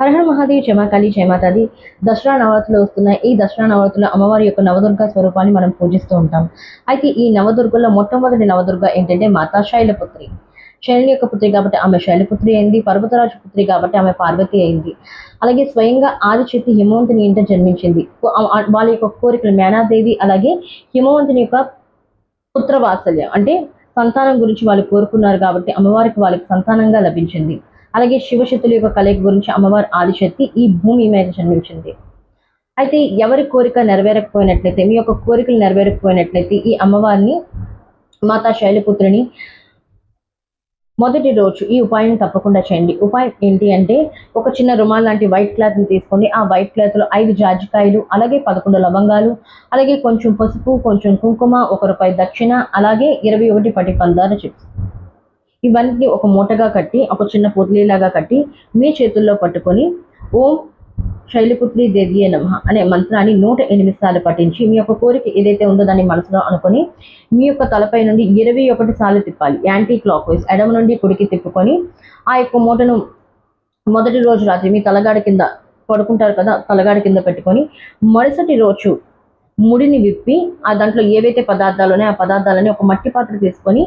హరహర మహాదేవి క్షమాకాళి క్షమాతాది. దసరా నవరాత్రులు వస్తున్నాయి. ఈ దసరా నవరాత్రులు అమ్మవారి యొక్క నవదుర్గ స్వరూపాన్ని మనం పూజిస్తూ ఉంటాం. అయితే ఈ నవదుర్గలో మొట్టమొదటి నవదుర్గ ఏంటంటే మాతా శైలపుత్రి. శైలి యొక్క పుత్రి కాబట్టి ఆమె శైలపుత్రి అయింది. పర్వతరాజు పుత్రి కాబట్టి ఆమె పార్వతి అయింది. అలాగే స్వయంగా ఆదిచేతి హిమవంతుని ఇంట జన్మించింది. వాళ్ళ యొక్క కోరికలు మేనాదేవి అలాగే హిమవంతుని యొక్క పుత్రవాత్సల్యం. అంటే సంతానం గురించి వాళ్ళు కోరుకున్నారు కాబట్టి అమ్మవారికి వాళ్ళకి సంతానంగా లభించింది. అలాగే శివశక్తుల యొక్క కలయిక గురించి అమ్మవారి ఆదిశక్తి ఈ భూమి మీద జన్మించింది. అయితే ఎవరి కోరిక నెరవేరకపోయినట్లయితే మీ యొక్క కోరికలు నెరవేరకపోయినట్లయితే ఈ అమ్మవారిని మాతా శైలపుత్రిని మొదటి రోజు ఈ ఉపాయం తప్పకుండా చేయండి. ఉపాయం ఏంటి అంటే ఒక చిన్న రుమాల్ లాంటి వైట్ క్లాత్ని తీసుకొని ఆ వైట్ క్లాత్లో ఐదు జాజికాయలు అలాగే పదకొండు లవంగాలు అలాగే కొంచెం పసుపు కొంచెం కుంకుమ ఒక రూపాయి దక్షిణ అలాగే ఇరవై ఒకటి పటి పందాల చిప్స్ ఇవన్నీ ఒక మూటగా కట్టి ఒక చిన్న పొదిలీలాగా కట్టి మీ చేతుల్లో పట్టుకొని ఓం శైలిపుత్రి దేవియే నమ అనే మంత్రాన్ని నూట ఎనిమిది సార్లు పఠించి మీ యొక్క కోరిక ఏదైతే ఉందో దాన్ని మనసులో అనుకొని మీ యొక్క తలపై నుండి ఇరవై ఒకటి సార్లు తిప్పాలి. యాంటీ క్లాక్ వైజ్ ఎడమ నుండి కుడికి తిప్పుకొని ఆ యొక్క మూటను మొదటి రోజు రాత్రి మీ తలగాడి కింద పడుకుంటారు కదా తలగాడి కింద పెట్టుకొని మరుసటి రోజు ముడిని విప్పి ఆ దాంట్లో ఏవైతే పదార్థాలు ఉన్నాయో ఆ పదార్థాలని ఒక మట్టి పాత్ర తీసుకొని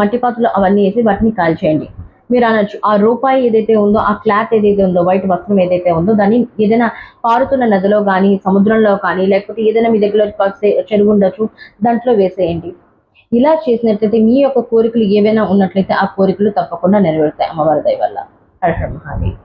మట్టి పాత్రలో అవన్నీ వేసి వాటిని కాల్చేయండి. మీరు అనొచ్చు ఆ రూపాయి ఏదైతే ఉందో ఆ క్లాత్ ఏదైతే ఉందో వైట్ వస్త్రం ఏదైతే ఉందో దాన్ని ఏదైనా పారుతున్న నదిలో కానీ సముద్రంలో కానీ లేకపోతే ఏదైనా మీ దగ్గర చెరువు ఉండొచ్చు దాంట్లో వేసేయండి. ఇలా చేసినట్లయితే మీ యొక్క కోరికలు ఏవైనా ఉన్నట్లయితే ఆ కోరికలు తప్పకుండా నెరవేరుతాయి. అమ్మవారి దయ వల్ల. హర హర మహాదేవ్.